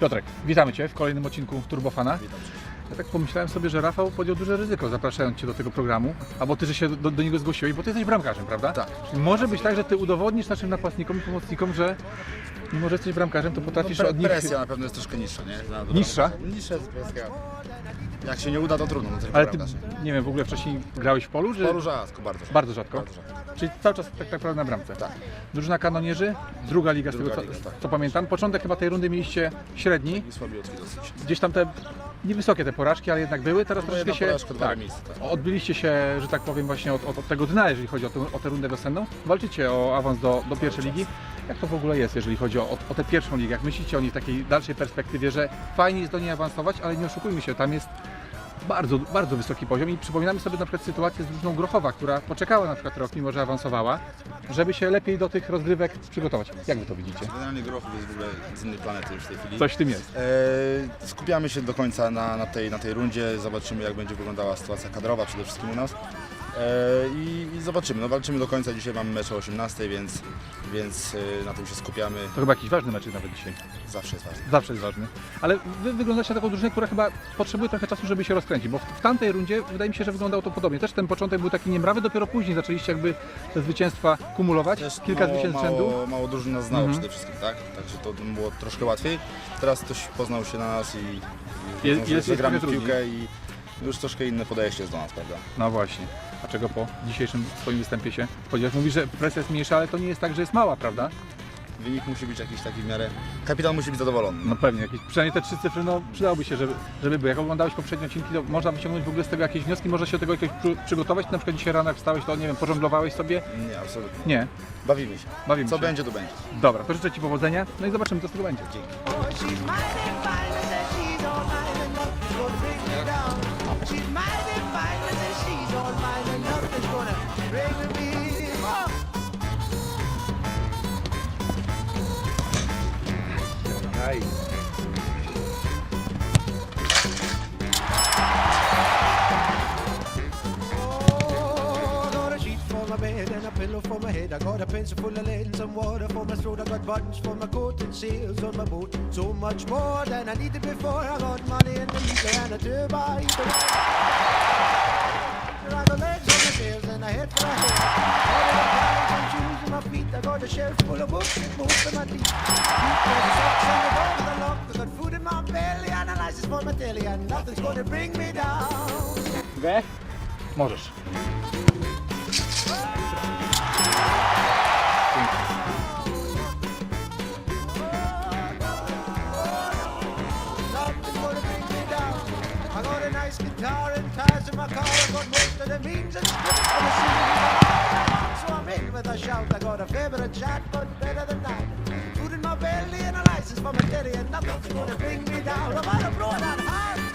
Piotrek, witamy Cię w kolejnym odcinku Turbofana. Witam cię. Ja tak pomyślałem sobie, że Rafał podjął duże ryzyko zapraszając Cię do tego programu, albo Ty, że się do, do niego zgłosiłeś, bo Ty jesteś bramkarzem, prawda? Tak. Czyli może być tak, że Ty udowodnisz naszym napastnikom i pomocnikom, że mimo, że jesteś bramkarzem, to potrafisz No, pre- od nich... presja na pewno jest troszkę niższa, nie? Na- Niższa? Niższa jest presja. Jak się nie uda, to trudno, no Ale Ty, nie wiem, w ogóle wcześniej grałeś w polu, że... Polu rzadko, bardzo rzadko. Bardzo rzadko? Czyli cały czas tak naprawdę na bramce. Tak. Drużyna kanonierzy, druga liga, z tego co, tak. co pamiętam. Początek chyba tej rundy mieliście średni, I słabiutki dosyć. gdzieś tam te niewysokie te porażki, ale jednak były. Teraz No, troszeczkę się porażka, dwa tak, remisy, tak. odbiliście się, że tak powiem, właśnie od, od, od tego dna, jeżeli chodzi o, tę- o tę rundę wiosenną. Walczycie o awans do, do pierwszej ligi. Jak to w ogóle jest, jeżeli chodzi o, o tę pierwszą ligę? Jak myślicie o niej w takiej dalszej perspektywie, że fajnie jest do niej awansować, ale nie oszukujmy się, tam jest bardzo, bardzo wysoki poziom i przypominamy sobie na przykład sytuację z drużyną Grochowa, która poczekała na przykład rok, mimo że awansowała, żeby się lepiej do tych rozgrywek przygotować. Jak Wy to widzicie? Generalnie Grochów jest w ogóle z innej planety już w tej chwili. Coś w tym jest. E, skupiamy się do końca na, na, tej, na tej rundzie, zobaczymy jak będzie wyglądała sytuacja kadrowa przede wszystkim u nas. E, i, I zobaczymy, no walczymy do końca, dzisiaj mamy mecz o 18, więc, więc e, na tym się skupiamy, To chyba jakiś ważny mecz nawet dzisiaj. zawsze jest ważne. Zawsze jest ważny. Ale Wy wyglądacie na taką drużynę, która chyba potrzebuje trochę czasu, żeby się rozkręcić, bo w, w tamtej rundzie wydaje mi się, że wyglądało to podobnie. Też ten początek był taki niemrawy, dopiero później zaczęliście jakby te zwycięstwa kumulować. Też Kilka mało, zwycięstw z rzędu. mało, mało drużyn nas znało Mhm. przede wszystkim, tak? Także to było troszkę łatwiej. Teraz ktoś poznał się na nas i, i wiedzą, że- jest- jest gramy w trochę piłkę i już troszkę inne podejście jest do nas, prawda? No właśnie. A czego po dzisiejszym swoim występie się spodziewasz? Mówisz, że presja jest mniejsza, ale to nie jest tak, że jest mała, prawda? Wynik musi być jakiś taki w miarę... Kapitan musi być zadowolony. No pewnie, jakieś, przynajmniej te trzy cyfry, no przydałoby się, żeby, żeby były. Jak oglądałeś poprzednie odcinki, to można wyciągnąć w ogóle z tego jakieś wnioski, można się do tego jakoś przy, przygotować. Na przykład dzisiaj rano jak wstałeś, to nie wiem, pożonglowałeś sobie? Nie, absolutnie. Nie, Bawimy się. bawimy Co się. będzie, to będzie. Dobra, to życzę Ci powodzenia, no i zobaczymy, co z tego będzie. Dzięki. Oh, she's mighty fine, and that she's all Oh, I got a sheet for my bed and a pillow for my head. I got a pencil full of lead and some water for my throat. I got buttons for my coat and sails on my boat. So much more than I needed before. I got money in the meter and a turbine. I got legs on my tails and a head for a head. My feet. I got a shelf full of books and most of my teeth. Got the socks and the door the lock. I got food in my belly and a license for my telly. And nothing's gonna bring me down. Wech? Możesz. Nothing's gonna bring me down. I got a nice guitar and tires in my car. I got most of the means and with a shout. I got a of chat, but better than that. Food in my belly and a license for my daddy, and nothing's gonna bring me down. I'm gonna blow that hard, man.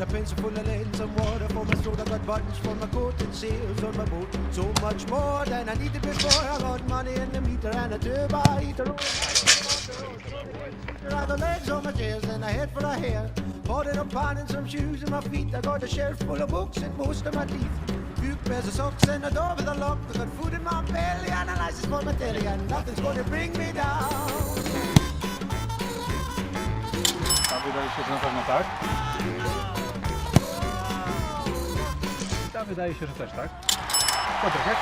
Got a pencil full of lead and some water for my. I got buttons for my coat and sails on my boat. So much more than I needed before. I got money in the meter and a turbine. I got legs on my chairs and a head for a hair. Bought it up on and some shoes in my feet. I got a shelf full of books and most of my teeth. Few pairs of socks and a door with a lock. I got food in my belly and a license for my telly. And nothing's gonna bring me down. Tam wydaje się, że na pewno tak. Tam wydaje się, że też tak. Piotrek, jak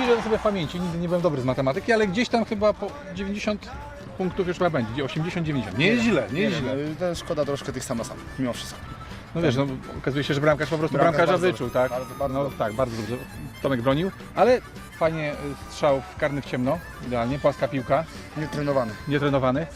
liczę sobie w pamięci, nigdy nie byłem dobry z matematyki, ale gdzieś tam chyba po 90 punktów już chyba będzie, gdzie 80-90. Nie jest źle, nie jest źle. wiem, to szkoda troszkę tych sam na sam, mimo wszystko. No wiesz, no, okazuje się, że bramkarz po prostu Bramkarz bramkarza bardzo wyczuł, tak? bardzo, bardzo no tak, bardzo dobrze. Tomek bronił, ale fajnie y, strzał w karny w ciemno, idealnie, płaska piłka, Nietrenowany. nietrenowany.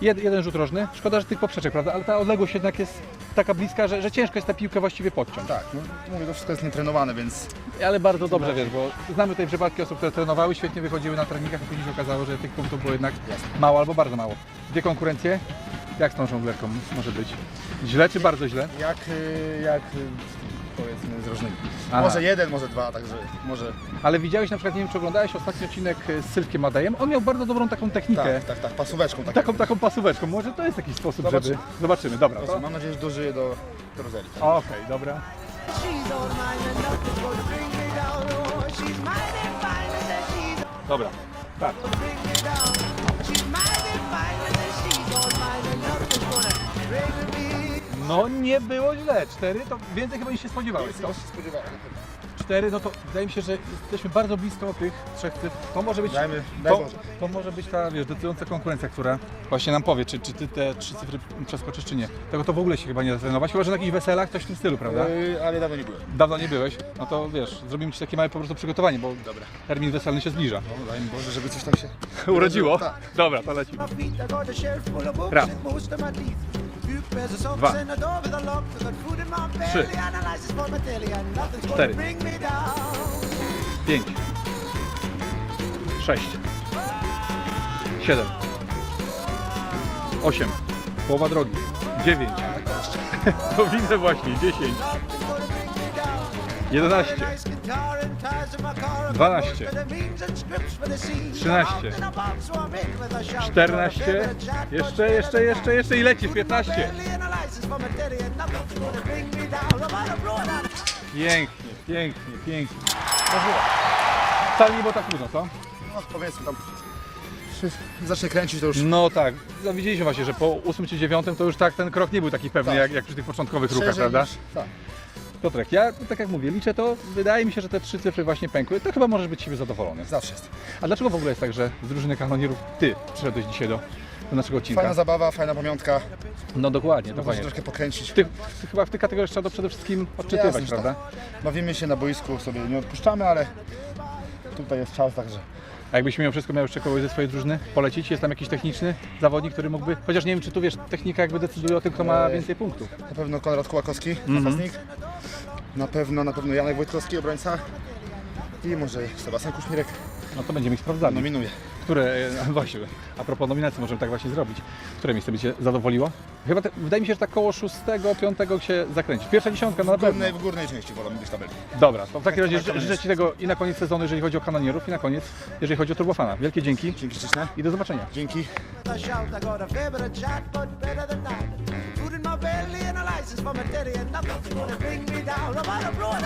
Jed, jeden rzut rożny, szkoda, że tych poprzeczek, prawda? Ale ta odległość jednak jest taka bliska, że, że ciężko jest tę piłkę właściwie podciąć. Tak, no mówię, to wszystko jest nietrenowane, więc Ale bardzo dobrze wiesz, bo znamy tutaj przypadki osób, które trenowały, świetnie wychodziły na treningach, a później się okazało, że tych punktów było jednak mało albo bardzo mało. Dwie konkurencje. Jak z tą żonglerką może być? Źle czy bardzo źle? jak, y, jak y, powiedzmy z różnymi. Aha. Może jeden, może dwa, także może... Ale widziałeś na przykład, nie wiem czy oglądałeś ostatni odcinek z Sylwkiem Madejem, on miał bardzo dobrą taką technikę. Tak, tak, tak, pasóweczką. Tak. Taką, taką pasóweczką, może to jest jakiś sposób, Zobaczymy. żeby... Zobaczymy, dobra. To... Mam nadzieję, że dożyje do. Okej, dobra. Mighty fine and then she's Dobra, tak. She's mighty fine she's all mine and nothing's gonna bring me No nie było źle, cztery to więcej chyba niż się spodziewałeś, co? spodziewałem. Cztery, no to wydaje mi się, że jesteśmy bardzo blisko tych trzech cyfr. To może być, Dajmy, daj to, Boże. to może być ta, wiesz, decydująca konkurencja, która właśnie nam powie, czy, czy ty te trzy cyfry przeskoczysz, czy nie. Tego to w ogóle się chyba nie da trenować, chyba że na jakichś weselach, coś w tym stylu, prawda? Yy, ale dawno nie byłem. Dawno nie byłeś, no to wiesz, zrobimy ci takie małe po prostu przygotowanie, bo Dobra. termin weselny się zbliża. No, daj mi Boże, żeby coś tam się... Urodziło? Tak. Dobra, to lecimy. my feet. I got a shelf full of books Raz. and most of my teeth. Dwa. Trzy. Cztery. Pięć. Sześć. Siedem. Osiem. Połowa drogi. Dziewięć. To widzę właśnie. Dziesięć. Jedenaście. Nice guitar and ties in my car. I've got Dwanaście. most of the means and scripts for the scene. Trzynaście. I'm out and about, so I'm in with a shout. Czternaście. Jeszcze, jeszcze, jeszcze, jeszcze i lecisz. Piętnaście. Barely analysis for my telly and nothing's gonna bring me down. I'm out of blood out. Pięknie, pięknie, pięknie. Wcale nie było tak trudno, co? No, powiedzmy tam... Zacznie kręcić, to już... No tak, no widzieliśmy właśnie, że po 8 czy 9 to już tak ten krok nie był taki pewny Tak. jak, jak przy tych początkowych ruchach, Szerzej prawda? niż- Tak. Piotrek, ja tak jak mówię, liczę to, wydaje mi się, że te trzy cyfry właśnie pękły, to chyba możesz być siebie zadowolony. Zawsze jest. A dlaczego w ogóle jest tak, że z drużyny kanonierów ty przyszedłeś dzisiaj do, do naszego odcinka? Fajna zabawa, fajna pamiątka. No dokładnie, Można się dokładnie. troszkę pokręcić. Ty, ty chyba w tych kategoriach trzeba to przede wszystkim odczytywać, Jasne, że prawda? tak. Bawimy się na boisku, sobie nie odpuszczamy, ale tutaj jest czas, także A jakbyś mimo wszystko miał jeszcze kogoś ze swojej drużyny polecić, jest tam jakiś techniczny zawodnik, który mógłby, chociaż nie wiem, czy tu wiesz, technika jakby decyduje o tym, kto ma więcej punktów. na pewno Konrad Kułakowski, Mhm. napastnik. Na pewno, na pewno Janek Wojtkowski, obrońca. I może Sebastian Kuszmirek No to będziemy ich sprawdzali. nominuje. Które, właśnie, a propos nominacji możemy tak właśnie zrobić. Które miejsce by Cię zadowoliło? Chyba, te, wydaje mi się, że tak koło szóstego, piątego się zakręci. Pierwsza dziesiątka, no na W pewno. górnej, w górnej części wolą być tabeli. Dobra, to w takim razie życzę Ci tego i na koniec sezonu, jeżeli chodzi o kanonierów, i na koniec, jeżeli chodzi o Turbofana. Wielkie dzięki Dzięki śliczne. i do zobaczenia. Dzięki. a a. Food in my belly and a license for my daddy, and nothing's gonna bring me down. I'm out of blood